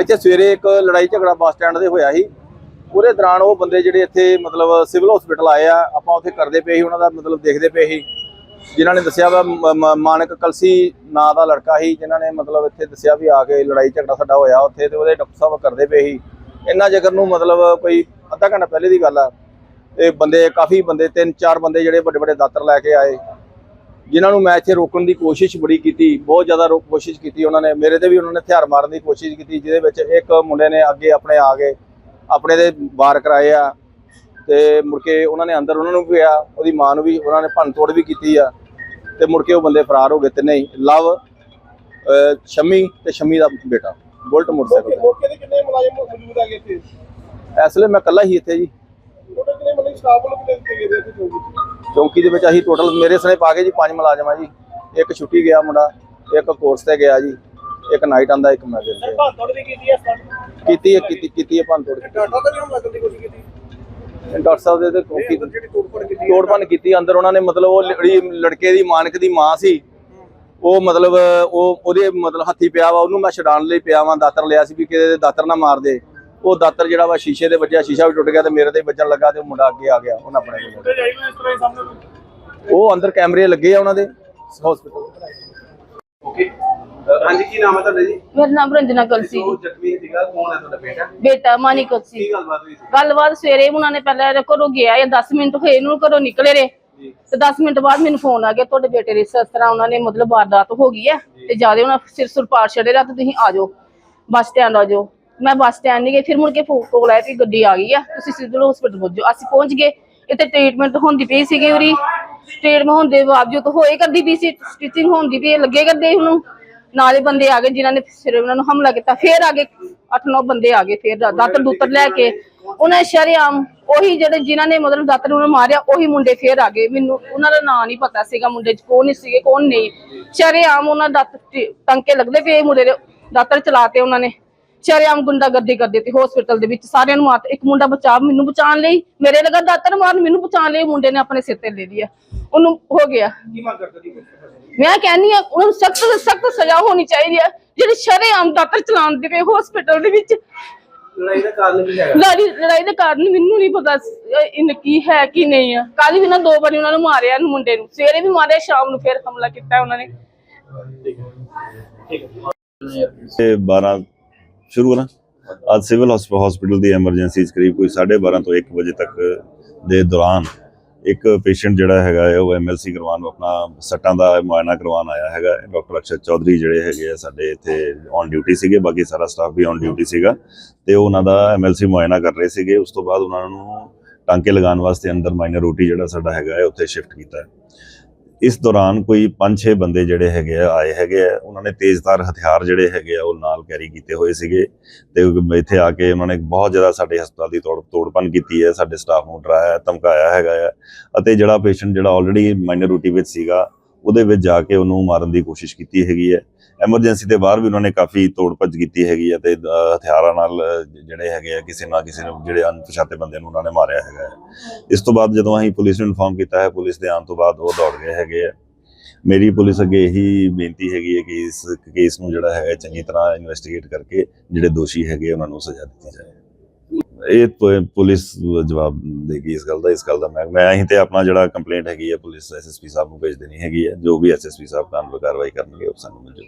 ਇੱਥੇ ਸਵੇਰੇ ਇੱਕ ਲੜਾਈ ਝਗੜਾ ਬੱਸ ਸਟੈਂਡ ਦੇ ਹੋਇਆ ਸੀ। ਉਹਦੇ ਦੌਰਾਨ ਉਹ ਬੰਦੇ ਜਿਹੜੇ ਇੱਥੇ ਮਤਲਬ ਸਿਵਲ ਹਸਪੀਟਲ ਆਏ ਆ, ਆਪਾਂ ਉੱਥੇ ਕਰਦੇ ਪਏ ਸੀ, ਉਹਨਾਂ ਦਾ ਮਤਲਬ ਦੇਖਦੇ ਪਏ ਸੀ। ਜਿਨ੍ਹਾਂ ਨੇ ਦੱਸਿਆ ਵਾ ਮਾਨਕ ਕਲਸੀ ਨਾਂ ਦਾ ਲੜਕਾ ਸੀ, ਜਿਨ੍ਹਾਂ ਨੇ ਮਤਲਬ ਇੱਥੇ ਦੱਸਿਆ ਵੀ ਆ ਕੇ ਲੜਾਈ ਝਗੜਾ ਸਾਡਾ ਹੋਇਆ ਉੱਥੇ ਤੇ ਉਹਦੇ ਡਾਕਟਰ ਸਾਹਿਬ ਕਰਦੇ ਪਏ ਸੀ। ਇੰਨਾ ਜੇਕਰ ਨੂੰ ਮਤਲਬ ਕੋਈ ਅੱਧਾ ਘੰਟਾ ਪਹਿਲੇ ਦੀ ਗੱਲ ਆ ਇਹ ਬੰਦੇ, ਕਾਫੀ ਬੰਦੇ ਤਿੰਨ ਚਾਰ ਬੰਦੇ ਜਿਹੜੇ ਵੱਡੇ ਵੱਡੇ ਦਾਤਰ ਲੈ ਕੇ ਆਏ। ਜਿਨ੍ਹਾਂ ਨੂੰ ਮੈਂ ਇੱਥੇ ਰੋਕਣ ਦੀ ਕੋਸ਼ਿਸ਼ ਬੜੀ ਕੀਤੀ ਬਹੁਤ ਜ਼ਿਆਦਾ ਰੋਕ ਕੋਸ਼ਿਸ਼ ਕੀਤੀ ਉਹਨਾਂ ਨੇ ਮੇਰੇ ਤੇ ਵੀ ਉਹਨਾਂ ਨੇ ਹਥਿਆਰ ਮਾਰਨ ਦੀ ਕੋਸ਼ਿਸ਼ ਕੀਤੀ ਜਿਹਦੇ ਵਿੱਚ ਇੱਕ ਮੁੰਡੇ ਨੇ ਅੱਗੇ ਆਪਣੇ ਆ ਗਏ ਆਪਣੇ ਦੇ ਵਾਰ ਕਰਾਏ ਆ ਤੇ ਮੁੜ ਕੇ ਉਹਨਾਂ ਨੇ ਅੰਦਰ ਉਹਨਾਂ ਨੂੰ ਵੀ ਗਿਆ ਉਹਦੀ ਮਾਂ ਨੂੰ ਵੀ ਉਹਨਾਂ ਨੇ ਭੰਨ ਤੋੜ ਵੀ ਕੀਤੀ ਆ ਤੇ ਮੁੜ ਕੇ ਉਹ ਬੰਦੇ ਫਰਾਰ ਹੋ ਗਏ ਤਿੰਨੇ ਹੀ ਲਵ ਸ਼ਮੀ ਤੇ ਸ਼ਮੀ ਦਾ ਬੇਟਾ ਬੁਲਟ ਮੋਟਰਸਾਈਕਲ ਤੇ। ਮੌਕੇ ਤੇ ਕਿੰਨੇ ਮੁਲਾਜ਼ਮ ਮੌਜੂਦ ਹੈਗੇ ਇੱਥੇ? ਇਸ ਵੇਲੇ ਮੈਂ ਇਕੱਲਾ ਹੀ ਇੱਥੇ ਜੀ। ਟੋਟਲ ਕਿੰਨੇ ਮਤਲਬ ਸਟਾਫ ਵੱਲੋਂ ਕਿੰਨੇ ਦਿੱਤੇ ਗਏ ਇੱਥੇ ਚੌਂਕੀ ਦੇ ਵਿੱਚ ਅਸੀਂ ਟੋਟਲ ਮੇਰੇ ਸਣੇ ਪਾ ਕੇ ਜੀ ਪੰਜ ਮੁਲਾਜ਼ਮ ਆ ਜੀ। ਇੱਕ ਛੁੱਟੀ ਗਿਆ ਮੁੰਡਾ ਇੱਕ ਕੋਰਸ ਤੇ ਗਿਆ ਜੀ ਇੱਕ ਨਾਈਟ ਆਂਦਾ ਇੱਕ ਮੈਂ ਵੀ ਕੀਤੀ ਹੈ ਕੀਤੀ ਹੈ ਕੀਤੀ ਕੀਤੀ ਹੈ ਭੰਨ ਤੋੜ ਡਾਟਾ ਤਾਂ ਨਹੀਂ ਲੱਗਣ ਦੀ ਕੋਸ਼ਿਸ਼ ਕੀਤੀ? ਡਾਕਟਰ ਸਾਹਿਬ ਦੇ ਤੇ ਕੋਕੀ ਅੰਦਰ ਜਿਹੜੀ ਤੋੜ ਫੜ ਕੀਤੀ ਅੰਦਰ ਉਹਨਾਂ ਨੇ ਮਤਲਬ ਉਹ ਲੜਕੇ ਦੀ ਮਾਨਕ ਦੀ ਮਾਂ ਸੀ। ਉਹ ਮਤਲਬ ਉਹ ਉਹਦੇ ਮਤਲਬ ਹੱਥੀ ਪਿਆ ਵਾ ਉਹਨੂੰ ਮੈਂ ਛਡਾਣ ਲਈ ਪਿਆ ਵਾਂ ਦਾਤਰ ਲਿਆ ਸੀ ਵੀ ਕਿਤੇ ਦੇ ਦਾਤਰ ਨਾ ਮਾਰ ਦੇ। ਉਹ ਦਾਤਰ ਜਿਹੜਾ ਵਾ ਸ਼ੀਸ਼ੇ ਦੇ ਵੱਜਿਆ ਸ਼ੀਸ਼ਾ ਵੀ ਟੁੱਟ ਗਿਆ ਤੇ ਮੇਰੇ ਤੇ ਵੱਜਣ ਲੱਗਾ ਤੇ ਉਹ ਮੁੰਡਾ ਅੱਗੇ ਆ ਗਿਆ ਉਹਨਾਂ ਆਪਣੇ ਕੋਲ ਉਹ ਅੰਦਰ ਕੈਮਰੇ ਲੱਗੇ ਆ ਉਹਨਾਂ ਦੇ ਹਸਪੀਟਲ ਓਕੇ ਹਾਂਜੀ ਕੀ ਨਾਮ ਹੈ ਤੁਹਾਡਾ ਜੀ? ਮੇਰਾ ਨਾਮ ਰੰਜਨਾ ਕਲਸੀ। ਉਹ ਜ਼ਖਮੀ ਸੀਗਾ ਕੌਣ ਹੈ ਤੁਹਾਡਾ ਬੇਟਾ? ਬੇਟਾ ਮਾਨੀ ਕਲਸੀ। ਕੀ ਗੱਲਬਾਤ ਹੋਈ ਸੀ? ਗੱਲਬਾਤ ਸਵੇਰੇ ਉਹਨਾਂ ਨੇ ਪਹਿਲਾਂ ਘਰੋਂ ਗਿਆ ਇਹ 10 ਮਿੰਟ ਹੋਏ ਇਹਨੂੰ ਘਰੋਂ ਨਿਕਲੇ ਰੇ ਜੀ। ਤੇ 10 ਮਿੰਟ ਬਾਅਦ ਮੈਨੂੰ ਫੋਨ ਆ ਗਿਆ ਤੁਹਾਡੇ ਬੇਟੇ ਦੇ ਇਸ ਤਰ੍ਹਾਂ ਉਹਨਾਂ ਨੇ ਮਤਲਬ ਵਾਰਦਾਤ ਹੋ ਗਈ ਹੈ ਤੇ ਜ਼ਿਆਦਾ ਉਹਨਾਂ ਸਿਰ ਸੁਰ ਪਾੜ ਛੜੇ ਰਾ ਤੇ ਤੁਸੀਂ ਆ ਜਾਓ। ਬੱਸ ਸਟੈਂਡ ਆ ਜਾਓ। ਮੈਂ ਬੱਸ ਸਟੈਂਡ ਨਹੀਂ ਗਈ, ਫਿਰ ਮੁੜ ਕੇ ਫੋਨ ਕੋਲ ਆਇਆ ਕਿ ਗੱਡੀ ਆ ਗਈ ਆ, ਤੁਸੀਂ ਸਿੱਧੂ ਹਸਪੀਟਲ ਪਹੁੰਚੋ ਅਸੀਂ ਪਹੁੰਚ ਗਏ, ਇੱਥੇ ਟ੍ਰੀਟਮੈਂਟ ਹੁੰਦੀ ਪਈ ਸੀਗੀ ਉਰੀ। ਟ੍ਰੀਟਮੈਂਟ ਹੁੰਦੇ ਬਾਵਜੂਦ ਹੋਏ ਕਰਦੀ ਪਈ ਸੀ ਸਟਿਚਿੰਗ ਹੁੰਦੀ ਪਈ ਲੱਗੇ ਕਰਦੇ ਉਹਨੂੰ। ਨਾਲੇ ਬੰਦੇ ਆ ਗਏ ਜਿਨ੍ਹਾਂ ਨੇ ਸਿਰੇ ਉਹਨਾਂ ਨੂੰ ਹਮਲਾ ਕੀਤਾ। ਫੇਰ ਆ ਗਏ 8-9 ਬੰਦੇ ਆ ਗਏ ਫੇਰ ਦਾਤਰ ਦੂਤਰ ਲੈ ਕੇ। ਉਹਨਾਂ ਸ਼ਰਿਆਮ ਉਹੀ ਜਿਹੜੇ ਜਿਨ੍ਹਾਂ ਨੇ ਮਤਲਬ ਦਾਤਰ ਨੂੰ ਮਾਰਿਆ, ਉਹੀ ਮੁੰਡੇ ਫੇਰ ਆ ਗਏ। ਮੈਨੂੰ ਉਹਨਾਂ ਦਾ ਨਾਂ ਨਹੀਂ ਪਤਾ ਸੀਗਾ, ਮੁੰਡੇ ਚ ਕੌਣ ਸੀਗੇ, ਕੌਣ ਨਹੀਂ। ਸ਼ਰਿਆਮ ਉਹਨਾਂ ਦਾ ਟੰਕੇ ਲੱਗਦੇ ਪਏ ਮੁੰਡੇ ਦੇ ਦਾਤਰ ਚਲਾਤੇ ਉਹਨਾਂ ਨੇ। ਸ਼ਰਿਆਮ ਗੁੰਡਾਗਰਦੀ ਕਰਦੇ ਤੇ ਹਸਪੀਟਲ ਦੇ ਵਿੱਚ ਸਾਰਿਆਂ ਨੂੰ ਮਾਰ ਇੱਕ ਮੁੰਡਾ ਬਚਾ ਮੈਨੂੰ ਬਚਾਉਣ ਲਈ ਮੇਰੇ ਲਗਾ ਦਾਤਰ ਮਾਰਨ ਮੈਨੂੰ ਬਚਾਉਣ ਲਈ ਮੁੰਡੇ ਨੇ ਆਪਣੇ ਸਿਰ ਤੇ ਲੈ ਲਿਆ। ਉਹਨੂੰ ਹੋ ਗਿਆ। ਕੀ ਮੰਗ ਕਰਦੇ ਜੀ ਮੈਂ ਕਹਿੰਨੀ ਆ ਉਹਨਾਂ ਨੂੰ ਸਖਤ ਤੋਂ ਸਖਤ ਸਜ਼ਾ ਹੋਣੀ ਚਾਹੀਦੀ ਹੈ। ਜਿਹੜੇ ਸ਼ਰੇਆਮ ਦਾਤਰ ਚਲਾਉਂਦੇ ਪਏ ਹਸਪੀਟਲ ਦੇ ਵਿੱਚ ਲੜਾਈ ਦਾ ਕਾਰਨ ਕੀ ਹੈਗਾ? ਲੜਾਈ ਲੜਾਈ ਦੇ ਕਾਰਨ ਮੈਨੂੰ ਨਹੀਂ ਪਤਾ ਇਨ ਕੀ ਹੈ ਕੀ ਨਹੀਂ ਆ ਕੱਲ ਵੀ ਨਾ ਦੋ ਵਾਰੀ ਉਹਨਾਂ ਨੂੰ ਮਾਰਿਆ ਇਹਨੂੰ ਮੁੰਡੇ ਨੂੰ। ਸਵੇਰੇ ਵੀ ਮਾਰਿਆ ਸ਼ਾਮ ਨੂੰ ਫਿਰ ਹਮਲਾ ਕੀਤਾ ਉਹਨਾਂ ਨੇ। ਤੇ 12 ਸ਼ੁਰੂ ਕਰਾਂ ਅੱਜ ਸਿਵਲ ਹਸਪੀਟਲ ਦੀ ਐਮਰਜੈਂਸੀ ਚ ਕਰੀਬ ਕੋਈ 12:30 ਤੋਂ 1 ਵਜੇ ਤੱਕ ਦੇ ਦੌਰਾਨ ਇੱਕ ਪੇਸ਼ੈਂਟ ਜਿਹੜਾ ਹੈਗਾ ਹੈ ਉਹ ਐਮਐਲਸੀ ਕਰਵਾਉਣ ਆਪਣਾ ਸੱਟਾਂ ਦਾ ਮੁਆਇਨਾ ਕਰਵਾਉਣ ਆਇਆ ਹੈਗਾ। ਡਾਕਟਰ ਅਕਸ਼ਰ ਚੌਧਰੀ ਜਿਹੜੇ ਹੈਗੇ ਆ, ਸਾਡੇ ਇੱਥੇ ਔਨ ਡਿਊਟੀ ਸੀਗੇ, ਬਾਕੀ ਸਾਰਾ ਸਟਾਫ ਵੀ ਔਨ ਡਿਊਟੀ ਸੀਗਾ। ਤੇ ਉਹ ਉਹਨਾਂ ਦਾ ਐਮਐਲਸੀ ਮੁਆਇਨਾ ਕਰ ਰਹੇ ਸੀਗੇ। ਉਸ ਤੋਂ ਬਾਅਦ ਉਹਨਾਂ ਨੂੰ ਟਾਂਕੇ ਲਗਾਉਣ ਵਾਸਤੇ ਅੰਦਰ ਮਾਈਨਰ ਰੋਟੀ ਜਿਹੜਾ ਸਾਡਾ ਹੈਗਾ ਹੈ ਉੱਥੇ ਸ਼ਿਫਟ ਕੀਤਾ। ਇਸ ਦੌਰਾਨ ਕੋਈ 5-6 ਬੰਦੇ ਜਿਹੜੇ ਹੈਗੇ ਆ, ਆਏ ਹੈਗੇ ਆ। ਉਹਨਾਂ ਨੇ ਤੇਜ਼ਧਾਰ ਹਥਿਆਰ ਜਿਹੜੇ ਹੈਗੇ ਆ, ਉਹ ਨਾਲ ਕੈਰੀ ਕੀਤੇ ਹੋਏ ਸੀਗੇ ਤੇ ਇੱਥੇ ਆ ਕੇ ਉਹਨਾਂ ਨੇ ਬਹੁਤ ਜ਼ਿਆਦਾ ਸਾਡੇ ਹਸਪਤਾਲ ਦੀ ਤੋੜ, ਤੋੜਪਨ ਕੀਤੀ ਹੈ। ਸਾਡੇ ਸਟਾਫ ਨੂੰ ਡਰਾਇਆ, ਧਮਕਾਇਆ ਹੈਗਾ ਆ ਅਤੇ ਜਿਹੜਾ ਪੇਸ਼ੈਂਟ ਜਿਹੜਾ ਆਲਰੇਡੀ ਮਾਈਨਰ ਰੂਟੀ ਵਿੱਚ ਸੀਗਾ ਉਹਦੇ ਵਿੱਚ ਜਾ ਕੇ ਉਹਨੂੰ ਮਾਰਨ ਦੀ ਕੋਸ਼ਿਸ਼ ਕੀਤੀ ਹੈਗੀ ਹੈ। ਐਮਰਜੈਂਸੀ ਦੇ ਬਾਹਰ ਵੀ ਉਹਨਾਂ ਨੇ ਕਾਫੀ ਤੋੜ ਭੱਜ ਕੀਤੀ ਹੈਗੀ ਹੈ ਤੇ ਹਥਿਆਰਾਂ ਨਾਲ ਜਿਹੜੇ ਹੈਗੇ ਆ, ਕਿਸੇ ਨਾ ਕਿਸੇ ਨੂੰ, ਜਿਹੜੇ ਅਣਪਛਾਤੇ ਬੰਦੇ ਨੂੰ ਉਹਨਾਂ ਨੇ ਮਾਰਿਆ ਹੈਗਾ ਹੈ। ਇਸ ਤੋਂ ਬਾਅਦ ਜਦੋਂ ਅਸੀਂ ਪੁਲਿਸ ਨੂੰ ਇਨਫਾਰਮ ਕੀਤਾ ਹੈ, ਪੁਲਿਸ ਦੇ ਆਉਣ ਤੋਂ ਬਾਅਦ ਉਹ ਦੌੜ ਗਏ ਹੈਗੇ ਆ। ਮੇਰੀ ਪੁਲਿਸ ਅੱਗੇ ਇਹੀ ਬੇਨਤੀ ਹੈਗੀ ਹੈ ਕਿ ਇਸ ਕੇਸ ਨੂੰ ਜਿਹੜਾ ਹੈ ਚੰਗੀ ਤਰ੍ਹਾਂ ਇਨਵੈਸਟੀਗੇਟ ਕਰਕੇ ਜਿਹੜੇ ਦੋਸ਼ੀ ਹੈਗੇ ਉਹਨਾਂ ਨੂੰ ਸਜ਼ਾ ਦਿੱਤੀ ਜਾਏ। ਇਹ ਪੁਲਿਸ ਜਵਾਬ ਦੇਗੀ ਇਸ ਗੱਲ ਦਾ, ਇਸ ਗੱਲ ਦਾ ਮੈਂ ਮੈਂ ਅਸੀਂ ਤੇ ਆਪਣਾ ਜਿਹੜਾ ਕੰਪਲੇਂਟ ਹੈਗੀ ਹੈ, ਪੁਲਿਸ ਐਸਐਸਪੀ ਸਾਹਿਬ ਨੂੰ ਭੇਜ ਦੇਣੀ ਹੈਗੀ ਹੈ, ਜੋ ਵੀ ਐਸਐਸਪੀ ਸਾਹਿਬ ਕਾਨੂੰਨ ਕਾਰਵਾਈ ਕਰਨਗੇ, ਉਹ ਸਾਨੂੰ ਮਿਲ ਜਾਊ